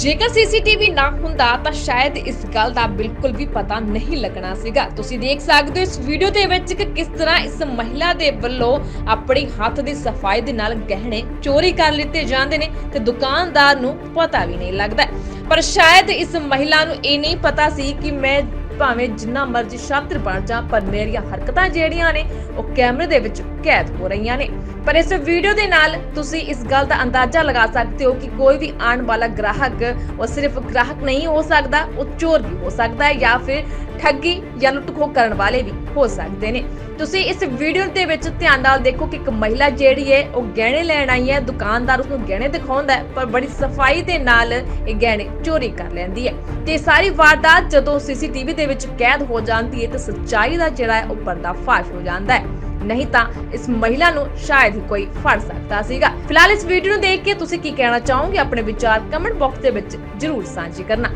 ਜੇਕਰ ਸੀਸੀਟੀਵੀ ਨਾ ਹੁੰਦਾ ਤਾਂ ਸ਼ਾਇਦ ਇਸ ਗੱਲ ਦਾ ਬਿਲਕੁਲ ਵੀ ਪਤਾ ਨਹੀਂ ਲੱਗਣਾ ਸੀਗਾ। ਤੁਸੀਂ ਦੇਖ ਸਕਦੇ ਹੋ ਇਸ ਵੀਡੀਓ ਦੇ ਵਿੱਚ ਕਿ ਕਿਸ ਤਰ੍ਹਾਂ ਇਸ ਮਹਿਲਾ ਦੇ ਵੱਲੋਂ ਆਪਣੀ ਹੱਥ ਦੀ ਸਫ਼ਾਈ ਦੇ ਨਾਲ ਗਹਿਣੇ ਚੋਰੀ ਕਰ ਲਿੱਤੇ ਜਾਂਦੇ ਨੇ ਤੇ ਦੁਕਾਨਦਾਰ ਨੂੰ ਪਤਾ ਵੀ ਨਹੀਂ ਲੱਗਦਾ। ਪਰ ਸ਼ਾਇਦ ਇਸ ਮਹਿਲਾ ਨੂੰ ਇਹ ਨਹੀਂ ਪਤਾ ਸੀ ਕਿ ਮੈਂ ਭਾਵੇਂ ਜਿੰਨਾ ਮਰਜ਼ੀ ਸ਼ਾਤਰ ਬਣ ਜਾ, ਪਰ ਮੇਰੀਆਂ ਹਰਕਤਾਂ ਜਿਹੜੀਆਂ ਨੇ, ਉਹ ਕੈਮਰੇ ਦੇ ਵਿੱਚ ਕੈਦ ਹੋ ਰਹੀਆਂ ਨੇ। ਪਰ ਇਸ ਵੀਡੀਓ ਦੇ ਨਾਲ ਤੁਸੀਂ ਇਸ ਗੱਲ ਦਾ ਅੰਦਾਜ਼ਾ ਲਗਾ ਸਕਦੇ ਹੋ ਕਿ ਕੋਈ ਵੀ ਆਉਣ ਵਾਲਾ ਗ੍ਰਾਹਕ, ਉਹ ਸਿਰਫ ਗ੍ਰਾਹਕ ਨਹੀਂ ਹੋ ਸਕਦਾ, ਉਹ ਚੋਰ ਵੀ ਹੋ ਸਕਦਾ ਹੈ ਜਾਂ ਫਿਰ ਠੱਗੀ ਜਾਂ ਲੁੱਟਖੋ ਕਰਨ ਵਾਲੇ ਵੀ ਹੋ ਸਕਦੇ ਨੇ। ਤੁਸੀਂ ਇਸ ਵੀਡੀਓ ਦੇ ਵਿੱਚ ਧਿਆਨ ਨਾਲ ਦੇਖੋ ਕਿ ਇੱਕ ਮਹਿਲਾ ਜਿਹੜੀ ਹੈ, ਉਹ ਗਹਿਣੇ ਲੈਣ ਆਈ ਹੈ। ਦੁਕਾਨਦਾਰ ਉਸ ਨੂੰ ਗਹਿਣੇ ਦਿਖਾਉਂਦਾ ਹੈ, ਪਰ ਬੜੀ ਸਫ਼ਾਈ ਦੇ ਨਾਲ ਇਹ ਗਹਿਣੇ ਚੋਰੀ ਕਰ ਲੈਂਦੀ ਹੈ। ਤੇ ਸਾਰੀ ਵਾਰਦਾਤ ਜਦੋਂ ਸੀਸੀਟੀਵੀ ਦੇ ਵਿੱਚ ਕੈਦ ਹੋ ਜਾਂਦੀ ਹੈ, ਤਾਂ ਸੱਚਾਈ ਦਾ ਜਿਹੜਾ ਹੈ, ਉਹ ਪਰਦਾਫਾਸ਼ ਹੋ ਜਾਂਦਾ ਹੈ। ਨਹੀਂ ਤਾਂ ਇਸ ਮਹਿਲਾ ਨੂੰ ਸ਼ਾਇਦ ਹੀ ਕੋਈ ਫੜ ਸਕਦਾ ਸੀਗਾ। ਫਿਲਹਾਲ ਇਸ ਵੀਡੀਓ ਨੂੰ ਦੇਖ ਕੇ ਤੁਸੀਂ ਕੀ ਕਹਿਣਾ ਚਾਹੋਗੇ? ਆਪਣੇ ਵਿਚਾਰ ਕਮੈਂਟ ਬਾਕਸ ਦੇ ਵਿੱਚ ਜਰੂਰ ਸਾਂਝੀ ਕਰਨਾ।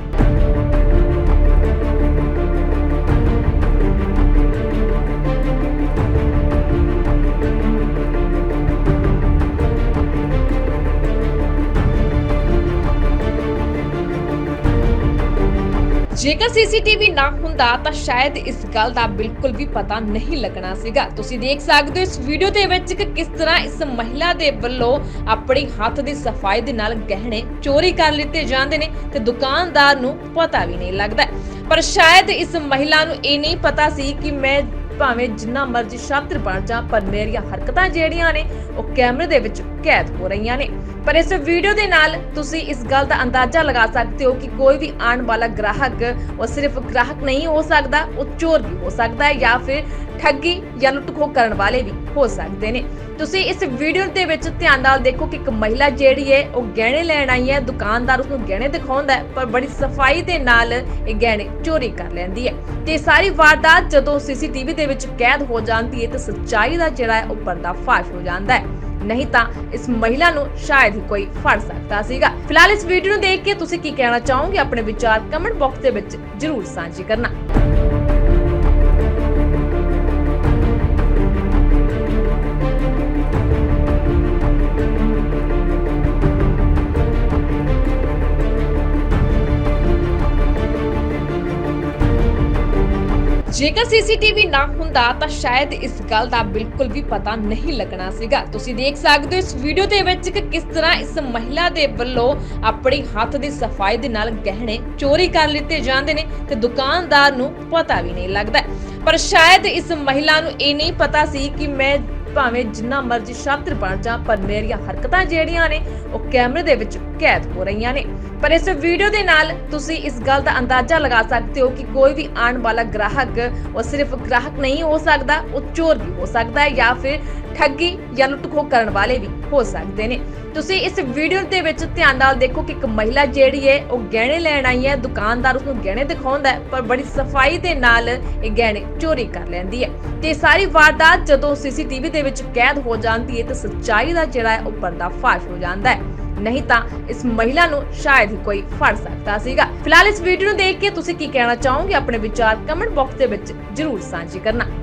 ਜੇਕਰ ਸੀਸੀਟੀਵੀ ਨਾ ਹੁੰਦਾ ਤਾਂ ਸ਼ਾਇਦ ਇਸ ਗੱਲ ਦਾ ਬਿਲਕੁਲ ਵੀ ਪਤਾ ਨਹੀਂ ਲੱਗਣਾ ਸੀਗਾ। ਤੁਸੀਂ ਦੇਖ ਸਕਦੇ ਹੋ ਇਸ ਵੀਡੀਓ ਦੇ ਵਿੱਚ ਕਿ ਕਿਸ ਤਰ੍ਹਾਂ ਇਸ ਮਹਿਲਾ ਦੇ ਵੱਲੋਂ ਆਪਣੀ ਹੱਥ ਦੀ ਸਫ਼ਾਈ ਦੇ ਨਾਲ ਗਹਿਣੇ ਚੋਰੀ ਕਰ ਲਿੱਤੇ ਜਾਂਦੇ ਨੇ ਤੇ ਦੁਕਾਨਦਾਰ ਨੂੰ ਪਤਾ ਵੀ ਨਹੀਂ ਲੱਗਦਾ। ਪਰ ਸ਼ਾਇਦ ਇਸ ਮਹਿਲਾ ਨੂੰ ਇਹ ਨਹੀਂ ਪਤਾ ਸੀ ਕਿ ਮੈਂ ਭਾਵੇਂ ਜਿੰਨਾ ਮਰਜ਼ੀ ਸ਼ਾਤਰ ਬਣ ਜਾ, ਪਰ ਮੇਰੀਆਂ ਹਰਕਤਾਂ ਜਿਹੜੀਆਂ ਨੇ, ਉਹ ਕੈਮਰੇ ਦੇ ਵਿੱਚ ਕੈਦ ਹੋ ਰਹੀਆਂ ਨੇ। ਪਰ ਇਸ ਵੀਡੀਓ ਦੇ ਨਾਲ ਤੁਸੀਂ ਇਸ ਗੱਲ ਦਾ ਅੰਦਾਜ਼ਾ ਲਗਾ ਸਕਦੇ ਹੋ ਕਿ ਕੋਈ ਵੀ ਆਉਣ ਵਾਲਾ ਗ੍ਰਾਹਕ, ਉਹ ਸਿਰਫ ਗ੍ਰਾਹਕ ਨਹੀਂ ਹੋ ਸਕਦਾ, ਉਹ ਚੋਰ ਵੀ ਹੋ ਸਕਦਾ ਹੈ ਜਾਂ ਫਿਰ ਠੱਗੀ ਜਾਂ ਲੁੱਟਖੋ ਕਰਨ ਵਾਲੇ ਵੀ। ਹੋ ਸਕਦੇ ਨੇ। ਤੁਸੀਂ ਇਸ ਵੀਡੀਓ ਦੇ ਵਿੱਚ ਧਿਆਨ ਨਾਲ ਦੇਖੋ ਕਿ ਇੱਕ ਮਹਿਲਾ ਜਿਹੜੀ ਹੈ, ਉਹ ਗਹਿਣੇ ਲੈਣ ਆਈ ਹੈ। ਦੁਕਾਨਦਾਰ ਉਸ ਨੂੰ ਗਹਿਣੇ ਦਿਖਾਉਂਦਾ ਪਰ ਬੜੀ ਸਫ਼ਾਈ ਦੇ ਨਾਲ ਇਹ ਗਹਿਣੇ ਚੋਰੀ ਕਰ ਲੈਂਦੀ ਹੈ। ਤੇ ਸਾਰੀ ਵਾਰਦਾਤ ਜਦੋਂ ਸੀਸੀਟੀਵੀ ਦੇ ਵਿੱਚ ਕੈਦ ਹੋ ਜਾਂਦੀ ਹੈ, ਤਾਂ ਸੱਚਾਈ ਦਾ ਜਿਹੜਾ ਹੈ, ਉਹ ਪਰਦਾਫਾਸ਼ ਹੋ ਜਾਂਦਾ ਹੈ। ਨਹੀਂ ਤਾਂ ਇਸ ਮਹਿਲਾ ਨੂੰ ਸ਼ਾਇਦ ਹੀ ਕੋਈ ਫੜ ਸਕਦਾ ਸੀਗਾ। ਫਿਲਹਾਲ ਇਸ ਵੀਡੀਓ ਨੂੰ ਦੇਖ ਕੇ ਤੁਸੀਂ ਕੀ ਕਹਿਣਾ ਚਾਹੋਗੇ? ਆਪਣੇ ਵਿਚਾਰ ਕਮੈਂਟ ਬਾਕਸ ਦੇ ਵਿੱਚ ਜਰੂਰ ਸਾਂਝੀ ਕਰਨਾ। ਜੇਕਰ ਸੀਸੀਟੀਵੀ ਨਾ ਹੁੰਦਾ ਤਾਂ ਸ਼ਾਇਦ ਇਸ ਗੱਲ ਦਾ ਬਿਲਕੁਲ ਵੀ ਪਤਾ ਨਹੀਂ ਲੱਗਣਾ ਸੀਗਾ। ਤੁਸੀਂ ਦੇਖ ਸਕਦੇ ਹੋ ਇਸ ਵੀਡੀਓ ਦੇ ਵਿੱਚ ਕਿ ਕਿਸ ਤਰ੍ਹਾਂ ਇਸ ਮਹਿਲਾ ਦੇ ਵੱਲੋਂ ਆਪਣੀ ਹੱਥ ਦੀ ਸਫ਼ਾਈ ਦੇ ਨਾਲ ਗਹਿਣੇ ਚੋਰੀ ਕਰ ਲਿੱਤੇ ਜਾਂਦੇ ਨੇ ਤੇ ਦੁਕਾਨਦਾਰ ਨੂੰ ਪਤਾ ਵੀ ਨਹੀਂ ਲੱਗਦਾ। ਪਰ ਸ਼ਾਇਦ ਇਸ ਮਹਿਲਾ ਨੂੰ ਇਹ ਨਹੀਂ ਪਤਾ ਸੀ ਕਿ ਮੈਂ ਭਾਵੇਂ ਜਿੰਨਾ ਮਰਜ਼ੀ ਸ਼ਾਤਰ ਬਣ ਜਾ, ਪਰ ਮੇਰੀਆਂ ਹਰਕਤਾਂ ਜਿਹੜੀਆਂ ਨੇ, ਉਹ ਕੈਮਰੇ ਦੇ ਵਿੱਚ ਕੈਦ ਹੋ ਰਹੀਆਂ ਨੇ। ਪਰ ਇਸ ਵੀਡੀਓ ਦੇ ਨਾਲ ਤੁਸੀਂ ਇਸ ਗੱਲ ਦਾ ਅੰਦਾਜ਼ਾ ਲਗਾ ਸਕਦੇ ਹੋ ਕਿ ਕੋਈ ਵੀ ਆਉਣ ਵਾਲਾ ਗ੍ਰਾਹਕ, ਉਹ ਸਿਰਫ ਗ੍ਰਾਹਕ ਨਹੀਂ ਹੋ ਸਕਦਾ, ਉਹ ਚੋਰ ਵੀ ਹੋ ਸਕਦਾ ਹੈ ਜਾਂ ਫਿਰ ਠੱਗੀ ਜਾਂ ਲੁੱਟਖੋ ਕਰਨ ਵਾਲੇ ਵੀ ਹੋ ਸਕਦੇ ਨੇ। ਤੁਸੀਂ ਇਸ ਵੀਡੀਓ ਦੇ ਵਿੱਚ ਧਿਆਨ ਨਾਲ ਦੇਖੋ ਕਿ ਇੱਕ ਮਹਿਲਾ ਜਿਹੜੀ ਹੈ, ਉਹ ਗਹਿਣੇ ਲੈਣ ਆਈ ਹੈ। ਦੁਕਾਨਦਾਰ ਉਸ ਨੂੰ ਗਹਿਣੇ ਦਿਖਾਉਂਦਾ ਹੈ, ਪਰ ਬੜੀ ਸਫ਼ਾਈ ਦੇ ਨਾਲ ਇਹ ਗਹਿਣੇ ਚੋਰੀ ਕਰ ਲੈਂਦੀ ਹੈ। ਤੇ ਸਾਰੀ ਵਾਰਦਾਤ ਜਦੋਂ ਸੀਸੀਟੀਵੀ ਦੇ ਵਿੱਚ ਕੈਦ ਹੋ ਜਾਂਦੀ ਹੈ, ਤਾਂ ਸੱਚਾਈ ਦਾ ਜਿਹੜਾ ਹੈ, ਉਹ ਪਰਦਾਫਾਸ਼ ਹੋ ਜਾਂਦਾ ਹੈ। ਨਹੀਂ ਤਾਂ ਇਸ ਮਹਿਲਾ ਨੂੰ ਸ਼ਾਇਦ ਹੀ ਕੋਈ ਫੜ ਸਕਦਾ ਸੀਗਾ। ਫਿਲਹਾਲ ਇਸ ਵੀਡੀਓ ਨੂੰ ਦੇਖ ਕੇ ਤੁਸੀਂ ਕੀ ਕਹਿਣਾ ਚਾਹੋਗੇ? ਆਪਣੇ ਵਿਚਾਰ ਕਮੈਂਟ ਬਾਕਸ ਦੇ ਵਿੱਚ ਜਰੂਰ ਸਾਂਝੀ ਕਰਨਾ।